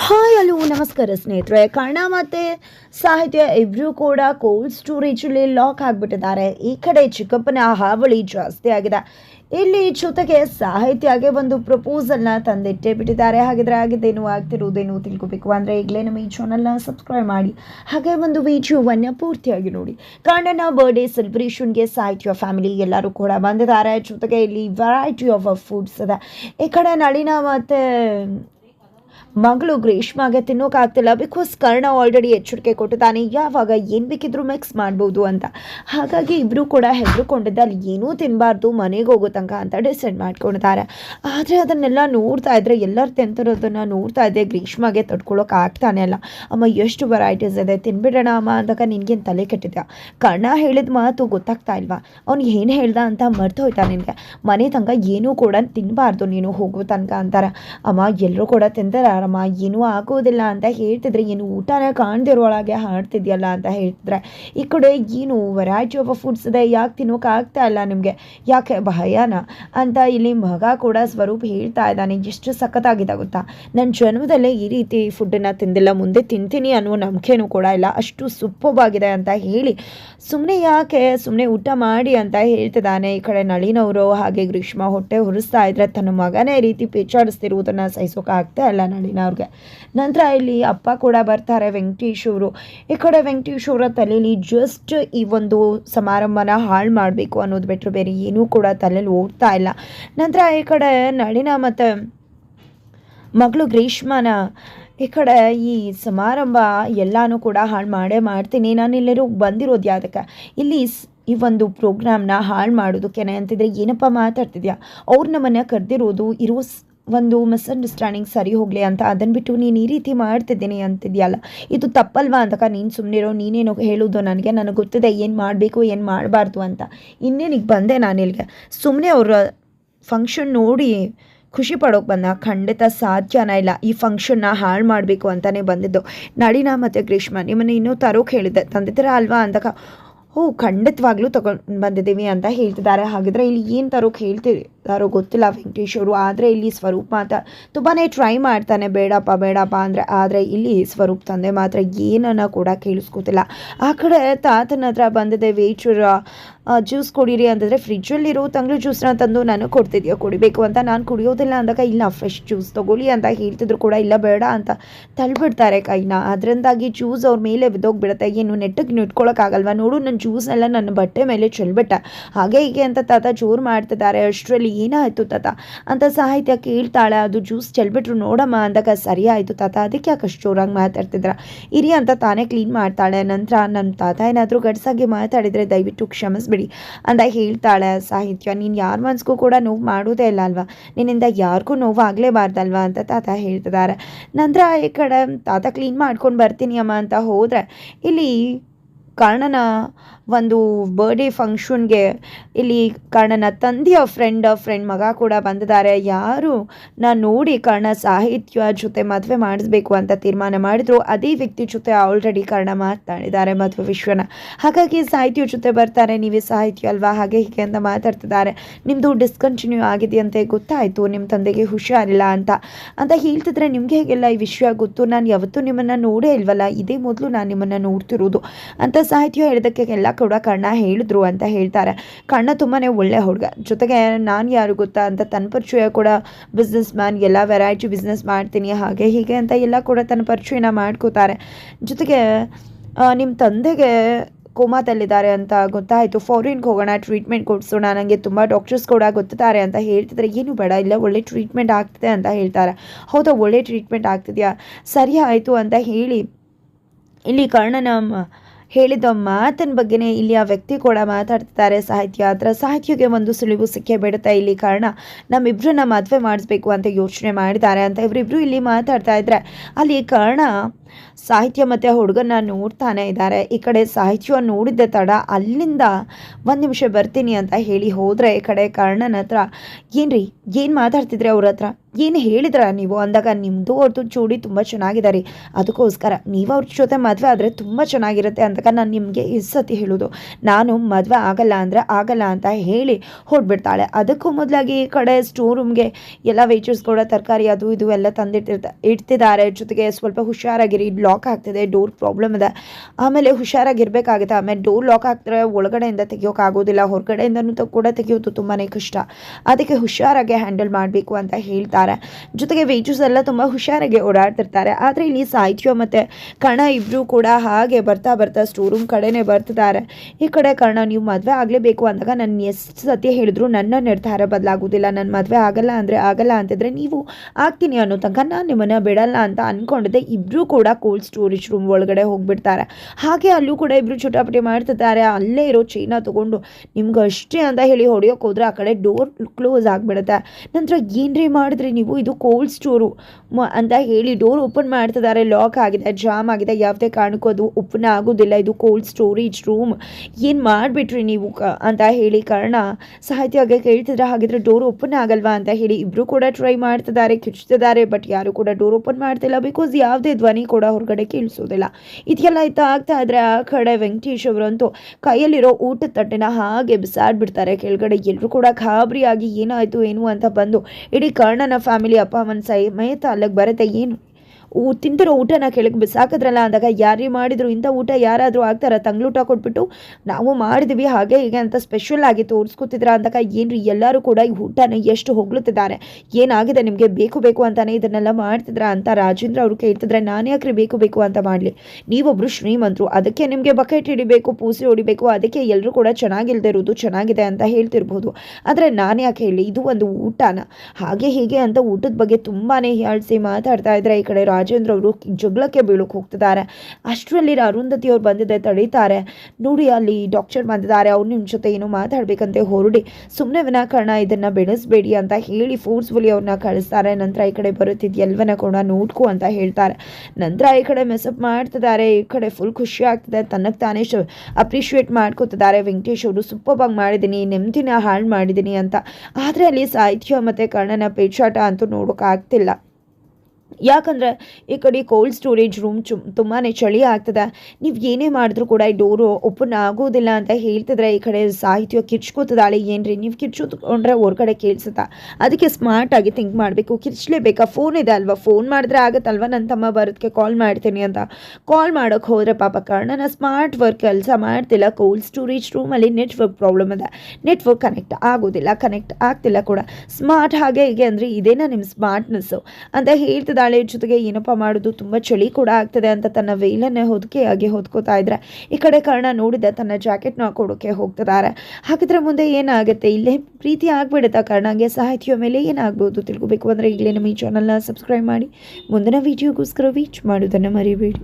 Hi hello ನಮಸ್ಕಾರ ಸ್ನೇಹಿತರೆ. ಕನ್ನಡ ಮತ್ತು ಸಾಹಿತ್ಯ ಇಬ್ಬರೂ ಕೂಡ ಕೋಲ್ಡ್ ಸ್ಟೋರೇಜಲ್ಲಿ ಲಾಕ್ ಆಗಿಬಿಟ್ಟಿದ್ದಾರೆ. ಈ ಕಡೆ ಚಿಕ್ಕಪ್ಪನ ಹಾವಳಿ ಜಾಸ್ತಿ ಆಗಿದೆ. ಇಲ್ಲಿ ಜೊತೆಗೆ ಸಾಹಿತ್ಯಗೆ ಒಂದು ಪ್ರಪೋಸಲ್ನ ತಂದಿಟ್ಟೇ ಬಿಟ್ಟಿದ್ದಾರೆ. ಹಾಗಿದ್ರೆ ಆಗಿದ್ದೇನು ಆಗ್ತಿರುವುದೇನು ತಿಳ್ಕೊಬೇಕು ಅಂದರೆ ಈಗಲೇ ನಮ್ಮ ಈ ಚಾನಲ್ನ ಸಬ್ಸ್ಕ್ರೈಬ್ ಮಾಡಿ. ಹಾಗೆ ಒಂದು ವಿಡಿಯೋವನ್ನು ಪೂರ್ತಿಯಾಗಿ ನೋಡಿ. ಕಣ್ಣನ ಬರ್ಡೇ ಸೆಲೆಬ್ರೇಷನ್ಗೆ ಸಾಹಿತ್ಯ ಫ್ಯಾಮಿಲಿ ಎಲ್ಲರೂ ಕೂಡ ಬಂದಿದ್ದಾರೆ. ಜೊತೆಗೆ ಇಲ್ಲಿ ವೆರೈಟಿ ಆಫ್ ಫುಡ್ಸ್ ಇದೆ. ಈ ಕಡೆ ನಳಿನ ಮತ್ತು ಮಗಳು ತಿನ್ನೋಕೆ ತಿನ್ನೋಕ್ಕಾಗ್ತಿಲ್ಲ ಬಿಕಾಸ್ ಕರ್ಣ ಆಲ್ರೆಡಿ ಎಚ್ಚರಿಕೆ ಕೊಟ್ಟಿದ್ದಾನೆ. ಯಾವಾಗ ಏನು ಬೇಕಿದ್ರೂ ಮಿಕ್ಸ್ ಮಾಡ್ಬೋದು ಅಂತ. ಹಾಗಾಗಿ ಇಬ್ಬರು ಕೂಡ ಹೆದ್ರಿಕೊಂಡಿದ್ದ ಅಲ್ಲಿ ಏನೂ ತಿನ್ನಬಾರ್ದು ಮನೆಗೆ ಹೋಗೋ ತನಕ ಅಂತ ಡಿಸೈಡ್ ಮಾಡ್ಕೊಂಡಿದ್ದಾರೆ. ಆದರೆ ಅದನ್ನೆಲ್ಲ ನೋಡ್ತಾ ಇದ್ರೆ, ಎಲ್ಲರೂ ತಿಂತಿರೋದನ್ನು ನೋಡ್ತಾ ಇದ್ದೆ ಗ್ರೀಷ್ಮಾಗೆ ತಡ್ಕೊಳ್ಳೋಕೆ ಆಗ್ತಾನೆ ಅಲ್ಲ ಅಮ್ಮ, ಎಷ್ಟು ವೆರೈಟೀಸ್ ಇದೆ, ತಿನ್ಬಿಡೋಣ ಅಮ್ಮ ಅಂದಾಗ ನಿನ್ಗೇನು ತಲೆ ಕೆಟ್ಟಿದ್ಯಾ? ಕರ್ಣ ಹೇಳಿದ ಮಾತು ಗೊತ್ತಾಗ್ತಾ ಇಲ್ವಾ? ಅವ್ನು ಏನು ಹೇಳ್ದ ಅಂತ ಮರ್ತು ಹೋಯ್ತಾ ನಿನಗೆ? ಮನೆ ತನಕ ಏನೂ ಕೂಡ ತಿನ್ನಬಾರ್ದು ನೀನು ಹೋಗೋ ತನಕ ಅಂತಾರೆ. ಅಮ್ಮ ಎಲ್ಲರೂ ಕೂಡ ತಿಂತಾರಮ್ಮ ಏನೂ ಆಗೋದಿಲ್ಲ ಅಂತ ಹೇಳ್ತಿದ್ರೆ, ಏನು ಊಟನೇ ಕಾಣ್ದಿರೋಳಗೆ ಹಾಡ್ತಿದ್ಯಲ್ಲ ಅಂತ ಹೇಳ್ತಿದ್ರೆ, ಈ ಕಡೆ ಏನು ವೆರೈಟಿ ಆಫ್ ಫುಡ್ಸ್ ಇದೆ, ಯಾಕೆ ತಿನ್ನೋಕೆ ಆಗ್ತಾ ಇಲ್ಲ ನಿಮಗೆ? ಯಾಕೆ ಭಯನ? ಅಂತ ಇಲ್ಲಿ ಮಗ ಕೂಡ ಸ್ವರೂಪ್ ಹೇಳ್ತಾ ಇದ್ದಾನೆ. ಎಷ್ಟು ಸಖತ್ತಾಗಿದೆ ಗೊತ್ತಾ? ನನ್ನ ಜನ್ಮದಲ್ಲೇ ಈ ರೀತಿ ಫುಡ್ಡನ್ನು ತಿಂದಿಲ್ಲ, ಮುಂದೆ ತಿಂತೀನಿ ಅನ್ನೋ ನಂಬಿಕೆನೂ ಕೂಡ ಇಲ್ಲ. ಅಷ್ಟು ಸುಪ್ಪವಾಗಿದೆ ಅಂತ ಹೇಳಿ ಸುಮ್ಮನೆ ಯಾಕೆ ಸುಮ್ಮನೆ ಊಟ ಮಾಡಿ ಅಂತ ಹೇಳ್ತಿದ್ದಾನೆ. ಈ ಕಡೆ ನಳಿನವರು ಹಾಗೆ ಗ್ರೀಷ್ಮ ಹೊಟ್ಟೆ ಹುರಿಸ್ತಾ ಇದ್ರೆ ತನ್ನ ಮಗನೇ ರೀತಿ ಪೇಚಾಡಿಸ್ತಿರುವುದನ್ನು ಸಹಿಸೋಕೆ ಆಗ್ತಾ ಇಲ್ಲ ಅವ್ರಿಗೆ. ನಂತರ ಇಲ್ಲಿ ಅಪ್ಪ ಕೂಡ ಬರ್ತಾರೆ ವೆಂಕಟೇಶ್ ಅವರು. ಈ ಕಡೆ ವೆಂಕಟೇಶ್ ಅವರ ತಲೆಯಲ್ಲಿ ಜಸ್ಟ್ ಈ ಒಂದು ಸಮಾರಂಭನ ಹಾಳು ಮಾಡಬೇಕು ಅನ್ನೋದು ಬಿಟ್ಟರೆ ಬೇರೆ ಏನೂ ಕೂಡ ತಲೆಯಲ್ಲಿ ಓಡ್ತಾ ಇಲ್ಲ. ನಂತರ ಈ ಕಡೆ ನಳಿನ ಮತ್ತು ಮಗಳು ಗ್ರೀಷ್ಮನ ಈ ಕಡೆ ಈ ಸಮಾರಂಭ ಎಲ್ಲಾನು ಕೂಡ ಹಾಳು ಮಾಡೇ ಮಾಡ್ತೀನಿ. ನಾನು ಎಲ್ಲರೂ ಬಂದಿರೋದು ಯಾವುದಕ್ಕೆ? ಇಲ್ಲಿ ಈ ಒಂದು ಪ್ರೋಗ್ರಾಮ್ನ ಹಾಳು ಮಾಡೋದಕ್ಕೇನೆ ಅಂತಿದ್ರೆ ಏನಪ್ಪ ಮಾತಾಡ್ತಿದ್ಯಾ? ಅವ್ರು ನಮ್ಮನ್ನು ಕರೆದಿರೋದು ಇರೋ ಒಂದು ಮಿಸ್ಅಂಡರ್ಸ್ಟ್ಯಾಂಡಿಂಗ್ ಸರಿ ಹೋಗಲಿ ಅಂತ ಅದನ್ನು ಬಿಟ್ಟು ನೀನು ಈ ರೀತಿ ಮಾಡ್ತಿದ್ದೀನಿ ಅಂತಿದ್ಯಲ್ಲ, ಇದು ತಪ್ಪಲ್ವಾ ಅಂತಕ ನೀನು ಸುಮ್ಮನಿರೋ ನೀನೇನು ಹೇಳೋದು ನನಗೆ ನನಗೆ ಗೊತ್ತಿದೆ ಏನು ಮಾಡಬೇಕು, ಏನು ಮಾಡಬಾರ್ದು ಅಂತ. ಇನ್ನೇನಿಗೆ ಬಂದೆ ನಾನು ಇಲ್ಲಿಗೆ ಸುಮ್ಮನೆ ಅವರ ಫಂಕ್ಷನ್ ನೋಡಿ ಖುಷಿ ಪಡೋಕೆ ಬಂದ, ಖಂಡಿತ ಸಾಧ್ಯನ ಇಲ್ಲ, ಈ ಫಂಕ್ಷನ್ನ ಹಾಳು ಮಾಡಬೇಕು ಅಂತಲೇ ಬಂದಿದ್ದು. ನಳಿನ ಮತ್ತು ಗ್ರೀಷ್ಮ, ನಿಮ್ಮನ್ನು ಇನ್ನೂ ತರೋಕೆ ಹೇಳಿದ್ದೆ. ತಂದಿದ್ದೀರಾ ಅಲ್ವಾ ಅಂದಾಗ ಓ, ಖಂಡಿತವಾಗ್ಲೂ ತಗೊಂಡು ಬಂದಿದ್ದೀವಿ ಅಂತ ಹೇಳ್ತಿದ್ದಾರೆ. ಹಾಗಿದ್ರೆ ಇಲ್ಲಿ ಏನು ತರೋಕೆ ಹೇಳ್ತಿದ್ದಾರೋ ಗೊತ್ತಿಲ್ಲ ವೆಂಕಟೇಶ್ವರು ಆದರೆ ಇಲ್ಲಿ ಸ್ವರೂಪ ಮಾತ್ರ ತುಂಬಾ ಟ್ರೈ ಮಾಡ್ತಾನೆ. ಬೇಡಪ್ಪ ಬೇಡಪ್ಪ ಅಂದರೆ ಆದರೆ ಇಲ್ಲಿ ಸ್ವರೂಪ್ ತಂದೆ ಮಾತ್ರ ಏನನ್ನ ಕೂಡ ಕೇಳಿಸ್ಕೊತಿಲ್ಲ. ಆ ಕಡೆ ತಾತನ ಹತ್ರ ಬಂದಿದೆ, ವೇಚೂರ ಜ್ಯೂಸ್ ಕುಡೀರಿ ಅಂತಂದರೆ ಫ್ರಿಜ್ಜಲ್ಲಿರೋ ತಂಗ್ಳು ಜ್ಯೂಸ್ನ ತಂದು ನಾನು ಕೊಡ್ತಿದ್ಯೋ? ಕುಡಿಬೇಕು ಅಂತ ನಾನು ಕುಡಿಯೋದಿಲ್ಲ ಅಂದಾಗ ಇಲ್ಲ ಫ್ರೆಶ್ ಜ್ಯೂಸ್ ತೊಗೊಳ್ಳಿ ಅಂತ ಹೇಳ್ತಿದ್ರು ಕೂಡ. ಇಲ್ಲ, ಬೇಡ ಅಂತ ತಳ್ಬಿಡ್ತಾರೆ ಕೈನ. ಅದರಿಂದಾಗಿ ಜ್ಯೂಸ್ ಅವ್ರ ಮೇಲೆ ಬಿದ್ದೋಗ್ಬಿಡುತ್ತೆ. ಏನು ನೆಟ್ಟಗೆ ನಿಟ್ಕೊಳ್ಳೋಕ್ಕಾಗಲ್ವ ನೋಡು ನನ್ನ ಜ್ಯೂಸ್ನೆಲ್ಲ ನನ್ನ ಬಟ್ಟೆ ಮೇಲೆ ಚೆಲ್ಬಿಟ್ಟ. ಹಾಗೆ ಹೀಗೆ ಅಂತ ತಾತ ಜೋರು ಮಾಡ್ತಿದ್ದಾರೆ. ಅಷ್ಟರಲ್ಲಿ ಏನಾಯಿತು ತಾತ? ಅಂತ ಸಾಹಿತ್ಯ ಕೇಳ್ತಾಳೆ. ಅದು ಜ್ಯೂಸ್ ಚೆಲ್ಬಿಟ್ರು ನೋಡಮ್ಮ ಅಂದಾಗ ಸರಿ ಆಯಿತು ತಾತ. ಅದಕ್ಕೆ ಯಾಕೆ ಅಷ್ಟು ಜೋರಾಗಿ ಮಾತಾಡ್ತಿದ್ರ? ಇರಿ ಅಂತ ತಾನೇ ಕ್ಲೀನ್ ಮಾಡ್ತಾಳೆ. ನಂತರ ನನ್ನ ತಾತ ಏನಾದರೂ ಗಡ್ಸಾಗಿ ಮಾತಾಡಿದರೆ ದಯವಿಟ್ಟು ಕ್ಷಮಿಸ್ಬಿಡಿ ಅಂತ ಹೇಳ್ತಾಳೆ ಸಾಹಿತ್ಯ. ನೀನು ಯಾರ ಮನ್ಸಿಗೂ ಕೂಡ ನೋವು ಮಾಡೋದೇ ಇಲ್ಲ ಅಲ್ವಾ? ನಿನ್ನಿಂದ ಯಾರಿಗೂ ನೋವು ಆಗಲೇಬಾರ್ದಲ್ವಾ ಅಂತ ತಾತ ಹೇಳ್ತಿದ್ದಾರೆ. ನಂತರ ಈ ಕಡೆ ತಾತ ಕ್ಲೀನ್ ಮಾಡ್ಕೊಂಡು ಬರ್ತೀನಿ ಅಮ್ಮ ಅಂತ ಹೋದರೆ, ಇಲ್ಲಿ ಕರ್ಣನ ಒಂದು ಬರ್ಡೇ ಫಂಕ್ಷನ್ಗೆ ಇಲ್ಲಿ ಕರ್ಣನ ತಂದೆಯ ಫ್ರೆಂಡ್ ಫ್ರೆಂಡ್ ಮಗ ಕೂಡ ಬಂದಿದ್ದಾರೆ. ಯಾರು? ನಾನು ನೋಡಿ ಕರ್ಣ ಸಾಹಿತ್ಯ ಜೊತೆ ಮದುವೆ ಮಾಡಿಸ್ಬೇಕು ಅಂತ ತೀರ್ಮಾನ ಮಾಡಿದ್ರು. ಅದೇ ವ್ಯಕ್ತಿ ಜೊತೆ ಆಲ್ರೆಡಿ ಕರ್ಣ ಮಾತಾಡಿದ್ದಾರೆ ಮದುವೆ ವಿಶ್ವನ. ಹಾಗಾಗಿ ಸಾಹಿತ್ಯ ಜೊತೆ ಬರ್ತಾರೆ. ನೀವೇ ಸಾಹಿತ್ಯ ಅಲ್ವಾ? ಹಾಗೆ ಹೀಗೆ ಅಂತ ಮಾತಾಡ್ತಿದ್ದಾರೆ. ನಿಮ್ಮದು ಡಿಸ್ಕಂಟಿನ್ಯೂ ಆಗಿದೆಯಂತೆ ಗೊತ್ತಾಯಿತು. ನಿಮ್ಮ ತಂದೆಗೆ ಹುಷಾರಿಲ್ಲ ಅಂತ. ಅಂತ ಹೇಳ್ತಿದ್ರೆ ನಿಮಗೆ ಹೇಗೆಲ್ಲ ಈ ವಿಷಯ ಗೊತ್ತು? ನಾನು ಯಾವತ್ತೂ ನಿಮ್ಮನ್ನು ನೋಡೇ ಇಲ್ವಲ್ಲ? ಇದೇ ಮೊದಲು ನಾನು ನಿಮ್ಮನ್ನು ನೋಡ್ತಿರೋದು. ಅಂತ ಸಾಹಿತ್ಯ ಹೇಳಿದಕ್ಕೆ ಎಲ್ಲ ಕೂಡ ಕರ್ಣ ಹೇಳಿದ್ರು ಅಂತ ಹೇಳ್ತಾರೆ. ಕಣ್ಣ ತುಂಬಾ ಒಳ್ಳೆ ಹುಡುಗ. ಜೊತೆಗೆ ನಾನು ಯಾರು ಗೊತ್ತಾ ಅಂತ ತನ್ನ ಪರಿಚಯ ಕೂಡ ಬಿಸ್ನೆಸ್ ಮ್ಯಾನ್ ಎಲ್ಲ ವೆರೈಟಿ ಬಿಸ್ನೆಸ್ ಮಾಡ್ತೀನಿ, ಹಾಗೆ ಹೀಗೆ ಅಂತ ಎಲ್ಲ ಕೂಡ ತನ್ನ ಪರಿಚಯನ ಮಾಡ್ಕೋತಾರೆ. ಜೊತೆಗೆ ನಿಮ್ಮ ತಂದೆಗೆ ಕೋಮಾದಲ್ಲಿದ್ದಾರೆ ಅಂತ ಗೊತ್ತಾಯಿತು. ಫಾರಿನ್ಗೆ ಹೋಗೋಣ ಟ್ರೀಟ್ಮೆಂಟ್ ಕೊಡಿಸೋಣ ನನಗೆ ತುಂಬ ಡಾಕ್ಟರ್ಸ್ ಕೂಡ ಗೊತ್ತಿದ್ದಾರೆ ಅಂತ ಹೇಳ್ತಿದ್ರೆ ಏನು ಬೇಡ, ಇಲ್ಲ, ಒಳ್ಳೆ ಟ್ರೀಟ್ಮೆಂಟ್ ಆಗ್ತಿದೆ ಅಂತ ಹೇಳ್ತಾರೆ. ಹೌದಾ, ಒಳ್ಳೆ ಟ್ರೀಟ್ಮೆಂಟ್ ಆಗ್ತಿದೆಯಾ? ಸರಿ ಆಯಿತು ಅಂತ ಹೇಳಿ, ಇಲ್ಲಿ ಕರ್ಣನ ಹೇಳಿದ ಮಾತಿನ ಬಗ್ಗೆನೇ ಇಲ್ಲಿ ಆ ವ್ಯಕ್ತಿ ಕೂಡ ಮಾತಾಡ್ತಿದ್ದಾರೆ. ಸಾಹಿತ್ಯ ಹತ್ರ ಸಾಹಿತ್ಯಕ್ಕೆ ಒಂದು ಸುಳಿವು ಸಿಕ್ಕೇ ಬಿಡುತ್ತೆ. ಇಲ್ಲಿ ಕಾರಣ ನಮ್ಮಿಬ್ರನ್ನ ಮದುವೆ ಮಾಡಿಸ್ಬೇಕು ಅಂತ ಯೋಚನೆ ಮಾಡಿದ್ದಾರೆ ಅಂತ ಇವರಿಬ್ರು ಇಲ್ಲಿ ಮಾತಾಡ್ತಾ ಇದ್ರೆ. ಅಲ್ಲಿ ಕಾರಣ ಸಾಹಿತ್ಯ ಮತ್ತು ಹುಡುಗನ ನೋಡ್ತಾನೆ ಇದ್ದಾರೆ. ಈ ಕಡೆ ಸಾಹಿತ್ಯ ನೋಡಿದ್ದೆ ತಡ ಅಲ್ಲಿಂದ ಒಂದು ನಿಮಿಷ ಬರ್ತೀನಿ ಅಂತ ಹೇಳಿ ಹೋದರೆ ಈ ಕಡೆ ಕರ್ಣನ ಹತ್ರ, ಏನ್ರಿ, ಏನು ಮಾತಾಡ್ತಿದ್ರಿ ಅವ್ರ ಹತ್ರ? ಏನು ಹೇಳಿದ್ರ ನೀವು? ಅಂದಾಗ ನಿಮ್ಮದು ಅವ್ರದ್ದು ಚೂಡಿ ತುಂಬ ಚೆನ್ನಾಗಿದೆ ರೀ ಅದಕ್ಕೋಸ್ಕರ ನೀವು ಅವ್ರ ಜೊತೆ ಮದುವೆ ಆದರೆ ತುಂಬ ಚೆನ್ನಾಗಿರುತ್ತೆ. ಅಂದಾಗ, ನಾನು ನಿಮಗೆ ಈ ಸತಿ ಹೇಳೋದು, ನಾನು ಮದುವೆ ಆಗಲ್ಲ ಅಂದರೆ ಆಗಲ್ಲ ಅಂತ ಹೇಳಿ ಹೊರಡ್ಬಿಡ್ತಾಳೆ ಅದಕ್ಕೂ ಮೊದಲಾಗಿ ಈ ಕಡೆ ಸ್ಟೋರ್ ರೂಮ್ಗೆ ಎಲ್ಲ ವೆಹಿಕಲ್ಸ್ ಕೂಡ ತರಕಾರಿ ಅದು ಇದು ಎಲ್ಲ ತಂದಿಟ್ಟಿರ್ತ, ಇಡ್ತಿದ್ದಾರೆ. ಜೊತೆಗೆ ಸ್ವಲ್ಪ ಹುಷಾರಾಗಿರಿ. ಲಾಕ್ ಆಗ್ತಿದೆ ಡೋರ್ ಪ್ರಾಬ್ಲಮ್ ಇದೆ. ಆಮೇಲೆ ಹುಷಾರಾಗಿರ್ಬೇಕಾಗುತ್ತೆ. ಆಮೇಲೆ ಡೋರ್ ಲಾಕ್ ಆಗ್ತಾರೆ ಒಳಗಡೆಯಿಂದ ತೆಗಿಯೋಕ್ಕಾಗೋದಿಲ್ಲ ಹೊರಗಡೆಯಿಂದನೂ ಕೂಡ ತೆಗೆಯೋದು ತುಂಬಾ ಕಷ್ಟ. ಅದಕ್ಕೆ ಹುಷಾರಾಗಿ ಹ್ಯಾಂಡಲ್ ಮಾಡಬೇಕು ಅಂತ ಹೇಳ್ತಾರೆ. ಜೊತೆಗೆ ವೇಜಸ್ ಎಲ್ಲ ತುಂಬ ಹುಷಾರಾಗಿ ಓಡಾಡ್ತಿರ್ತಾರೆ. ಆದರೆ ಇಲ್ಲಿ ಸಾಹಿತ್ಯ ಮತ್ತು ಕಣ ಇಬ್ಬರು ಕೂಡ ಹಾಗೆ ಬರ್ತಾ ಬರ್ತಾ ಸ್ಟೋರ್ ರೂಮ್ ಕಡೆನೇ ಬರ್ತಿದ್ದಾರೆ. ಈ ಕಡೆ ಕಣ ನೀವು ಮದುವೆ ಆಗಲೇಬೇಕು ಅಂದಾಗ ನಾನು ಎಷ್ಟು ಸತಿ ಹೇಳಿದ್ರು ನನ್ನ ನಿರ್ಧಾರ ಬದಲಾಗೋದಿಲ್ಲ. ನನ್ನ ಮದುವೆ ಆಗಲ್ಲ ಅಂದರೆ ಆಗಲ್ಲ ಅಂತಿದ್ರೆ ನೀವು ಆಗ್ತೀನಿ ಅನ್ನೋ ತನಕ ನಾನು ನಿಮ್ಮನ್ನು ಬಿಡಲ್ಲ ಅಂತ ಅಂದ್ಕೊಂಡಿದ್ದೆ ಇಬ್ಬರೂ ಕೂಡ ಕೋಲ್ಡ್ ಸ್ಟೋರೇಜ್ ರೂಮ್ ಒಳಗಡೆ ಹೋಗ್ಬಿಡ್ತಾರೆ. ಹಾಗೆ ಅಲ್ಲೂ ಕೂಡ ಇಬ್ಬರು ಚುಟಾಪಟಿ ಮಾಡ್ತಿದ್ದಾರೆ. ಅಲ್ಲೇ ಇರೋ ಚೈನ ತೊಗೊಂಡು ನಿಮ್ಗೆ ಅಷ್ಟೇ ಅಂತ ಹೇಳಿ ಹೊಡೆಯೋಕೆ ಹೋದ್ರೆ ಆ ಕಡೆ ಡೋರ್ ಕ್ಲೋಸ್ ಆಗಿಬಿಡುತ್ತೆ. ನಂತರ ಏನ್ರಿ ಮಾಡಿದ್ರಿ ನೀವು? ಇದು ಕೋಲ್ಡ್ ಸ್ಟೋರು ಅಂತ ಹೇಳಿ ಡೋರ್ ಓಪನ್ ಮಾಡ್ತಿದ್ದಾರೆ. ಲಾಕ್ ಆಗಿದೆ ಜಾಮ್ ಆಗಿದೆ. ಯಾವುದೇ ಕಾರಣಕ್ಕೂ ಅದು ಓಪನ್ ಆಗೋದಿಲ್ಲ. ಇದು ಕೋಲ್ಡ್ ಸ್ಟೋರೇಜ್ ರೂಮ್ ಏನು ಮಾಡಿಬಿಟ್ರಿ ನೀವು ಅಂತ ಹೇಳಿ ಕಾರಣ ಸಾಹಿತ್ಯವಾಗಿ ಕೇಳ್ತಿದ್ರೆ ಹಾಗಿದ್ರೆ ಡೋರ್ ಓಪನ್ ಆಗಲ್ವಾ ಅಂತ ಹೇಳಿ ಇಬ್ಬರು ಕೂಡ ಟ್ರೈ ಮಾಡ್ತಿದ್ದಾರೆ ಕಿಚ್ತಿದ್ದಾರೆ ಬಟ್ ಯಾರು ಕೂಡ ಡೋರ್ ಓಪನ್ ಮಾಡ್ತಿಲ್ಲ ಬಿಕಾಸ್ ಯಾವುದೇ ಧ್ವನಿ ಕೂಡ ಹೊರಗಡೆ ಕೇಳಿಸೋದಿಲ್ಲ. ಇದೆಲ್ಲ ಆಯ್ತಾ ಆಗ್ತಾ ಇದ್ರೆ ಆ ಕಡೆ ವೆಂಕಟೇಶ್ ಅವರಂತೂ ಕೈಯಲ್ಲಿರೋ ಊಟದ ತಟ್ಟೆನ ಹಾಗೆ ಬಿಸಾಡ್ಬಿಡ್ತಾರೆ. ಕೆಳಗಡೆ ಎಲ್ಲರೂ ಕೂಡ ಗಾಬರಿಯಾಗಿ ಏನಾಯ್ತು, ಏನು ಅಂತ ಬಂದು ಇಡೀ ಕರ್ಣನ ಫ್ಯಾಮಿಲಿ ಅಪ್ಪ, ಅಮ್ಮನ ಸಮೇತ ಅಲ್ಲಿಗೆ ಬರುತ್ತೆ. ಏನು ತಿಂತಿರೋ ಊಟನ ಕೆಳಗೆ ಬಿಸಾಕಿದ್ರಲ್ಲ, ಅಂದಾಗ ಯಾರು ಮಾಡಿದ್ರು? ಇಂಥ ಊಟ ಯಾರಾದರೂ ಆಗ್ತಾರ ತಂಗ್ಳೂಟ ಕೊಟ್ಬಿಟ್ಟು ನಾವು ಮಾಡಿದ್ವಿ, ಹಾಗೆ ಹೀಗೆ ಅಂತ ಸ್ಪೆಷಲ್ ಆಗಿ ತೋರಿಸ್ಕೊತಿದ್ರ? ಅಂದಾಗ ಏನ್ರಿ, ಎಲ್ಲರೂ ಕೂಡ ಈ ಊಟನ ಎಷ್ಟು ಹೊಗಳುತ್ತಿದ್ದಾರೆ? ಏನಾಗಿದೆ ನಿಮಗೆ? ಬೇಕು ಬೇಕು ಅಂತಾನೆ ಇದನ್ನೆಲ್ಲ ಮಾಡ್ತಿದ್ರ ಅಂತ ರಾಜೇಂದ್ರ ಅವರು ಕೇಳ್ತಿದ್ರೆ, ನಾನು ಯಾಕ್ರಿ ಬೇಕು ಬೇಕು ಅಂತ ಮಾಡಲಿ? ನೀವೊಬ್ರು ಶ್ರೀಮಂತರು, ಅದಕ್ಕೆ ನಿಮಗೆ ಬಕೆಟ್ ಹಿಡಿಬೇಕು, ಪೂಸಿ ಹೊಡಿಬೇಕು, ಅದಕ್ಕೆ ಎಲ್ಲರೂ ಕೂಡ ಚೆನ್ನಾಗಿಲ್ಲದೆ ಇರೋದು ಚೆನ್ನಾಗಿದೆ ಅಂತ ಹೇಳ್ತಿರ್ಬೋದು. ಆದರೆ ನಾನು ಯಾಕೆ ಹೇಳಿ, ಇದು ಒಂದು ಊಟನ ಹಾಗೆ ಹೀಗೆ ಅಂತ ಊಟದ ಬಗ್ಗೆ ತುಂಬಾ ಹೇಳಿಸಿ ಮಾತಾಡ್ತಾ ಇದ್ರೆ ಈ ಕಡೆ ರಾಜೇಂದ್ರ ಅವರು ಜಗಳಕ್ಕೆ ಬೀಳಕ್ಕೆ ಹೋಗ್ತಿದ್ದಾರೆ. ಅಷ್ಟರಲ್ಲಿ ಅರುಂಧತಿ ಅವ್ರು ಬಂದಿದೆ ತಡೀತಾರೆ. ನೋಡಿ ಅಲ್ಲಿ ಡಾಕ್ಟರ್ ಬಂದಿದ್ದಾರೆ. ಅವ್ರು ನಿಮ್ಮ ಜೊತೆ ಏನು ಮಾತಾಡಬೇಕಂತೆ ಹೊರಡಿ. ಸುಮ್ಮನೆ ವಿನಾಕಾರಣ, ಇದನ್ನು ಬೆಳೆಸಬೇಡಿ ಅಂತ ಹೇಳಿ ಫೋರ್ಸ್ಫುಲಿ ಅವ್ರನ್ನ ಕಳಿಸ್ತಾರೆ. ನಂತರ ಈ ಕಡೆ ಬರುತ್ತಿದ್ದು ಎಲ್ವನ ಕೂಡ ನೋಡ್ಕೊ ಅಂತ ಹೇಳ್ತಾರೆ. ನಂತರ ಈ ಕಡೆ ಮೆಸಪ್ ಮಾಡ್ತಿದ್ದಾರೆ. ಈ ಕಡೆ ಫುಲ್ ಖುಷಿ ಆಗ್ತಿದೆ. ತನ್ನಕ್ಕೆ ತಾನೇ ಶ ಅಪ್ರಿಷಿಯೇಟ್ ಮಾಡ್ಕೋತಿದ್ದಾರೆ. ವೆಂಕಟೇಶ್ ಅವರು ಸೂಪರ್ಬಾಗಿ ಮಾಡಿದ್ದೀನಿ ನೆಮ್ಮದಿನ ಹಾಳು ಮಾಡಿದ್ದೀನಿ ಅಂತ. ಆದರೆ ಅಲ್ಲಿ ಸಾಹಿತ್ಯ ಮತ್ತು ಕರ್ಣನ ಪೇಚಾಟ ಅಂತೂ ನೋಡೋಕ್ಕಾಗ್ತಿಲ್ಲ ಯಾಕಂದರೆ ಈ ಕಡೆ ಕೋಲ್ಡ್ ಸ್ಟೋರೇಜ್ ರೂಮ್ ಚು ತುಂಬಾ ಚಳಿ ಆಗ್ತದೆ. ನೀವು ಏನೇ ಮಾಡಿದ್ರು ಕೂಡ ಈ ಡೋರು ಓಪನ್ ಆಗೋದಿಲ್ಲ ಅಂತ ಹೇಳ್ತಿದ್ರೆ ಈ ಕಡೆ ಸಾಹಿತ್ಯ ಕಿರ್ಚ್ಕೋತದಾಳೆ ಏನ್ರಿ? ನೀವು ಕಿರ್ಚ್ಕೊಂಡ್ರೆ ಹೊರ್ಗಡೆ ಕೇಳಿಸುತ್ತಾ? ಅದಕ್ಕೆ ಸ್ಮಾರ್ಟಾಗಿ ಥಿಂಕ್ ಮಾಡಬೇಕು. ಕಿರ್ಚ್ಲೇಬೇಕಾ? ಫೋನ್ ಇದೆ ಅಲ್ವಾ? ಫೋನ್ ಮಾಡಿದ್ರೆ ಆಗುತ್ತಲ್ವ? ನನ್ನ ತಮ್ಮ ಬರೋದಕ್ಕೆ ಕಾಲ್ ಮಾಡ್ತೀನಿ ಅಂತ. ಕಾಲ್ ಮಾಡೋಕ್ಕೆ ಹೋದರೆ ಪಾಪ ಕರ್ಣನ ಸ್ಮಾರ್ಟ್ ವರ್ಕ್ ಕೆಲಸ ಮಾಡ್ತಿಲ್ಲ. ಕೋಲ್ಡ್ ಸ್ಟೋರೇಜ್ ರೂಮಲ್ಲಿ ನೆಟ್ವರ್ಕ್ ಪ್ರಾಬ್ಲಮ್ ಇದೆ. ನೆಟ್ವರ್ಕ್ ಕನೆಕ್ಟ್ ಆಗೋದಿಲ್ಲ ಕನೆಕ್ಟ್ ಆಗ್ತಿಲ್ಲ ಕೂಡ. ಸ್ಮಾರ್ಟ್ ಹಾಗೆ ಹೀಗೆ ಅಂದರೆ ಇದೇನಾ ನಿಮ್ಮ ಸ್ಮಾರ್ಟ್ನೆಸ್ಸು ಅಂತ ಹೇಳ್ತಿದ್ದಾಳೆ ಜೊತೆಗೆ ಏನಪ್ಪ ಮಾಡೋದು, ತುಂಬ ಚಳಿ ಕೂಡ ಆಗ್ತದೆ ಅಂತ ತನ್ನ ವೇಲನ್ನೇ ಹೊದಿಕೆಯಾಗಿ ಹೊದ್ಕೋತಾ ಇದ್ರೆ. ಈ ಕಡೆ ಕರ್ಣ ನೋಡಿದ, ತನ್ನ ಜಾಕೆಟ್ನ ಕೊಡೋಕೆ ಹೋಗ್ತಿದ್ದಾರೆ. ಹಾಗಿದ್ರೆ ಮುಂದೆ ಏನಾಗುತ್ತೆ? ಇಲ್ಲೇ ಪ್ರೀತಿ ಆಗ್ಬಿಡುತ್ತಾ ಕರ್ಣಗೆ? ಸಾಹಿತ್ಯ ಮೇಲೆ ಏನಾಗ್ಬೋದು ತಿಳ್ಕೊಬೇಕು ಅಂದರೆ ಇಲ್ಲೇ ನಮ್ಮ ಈ ಚಾನಲ್ನ ಸಬ್ಸ್ಕ್ರೈಬ್ ಮಾಡಿ. ಮುಂದಿನ ವೀಡಿಯೋಗೋಸ್ಕರ ವೀಚ್ ಮಾಡೋದನ್ನು ಮರಿಬೇಡಿ.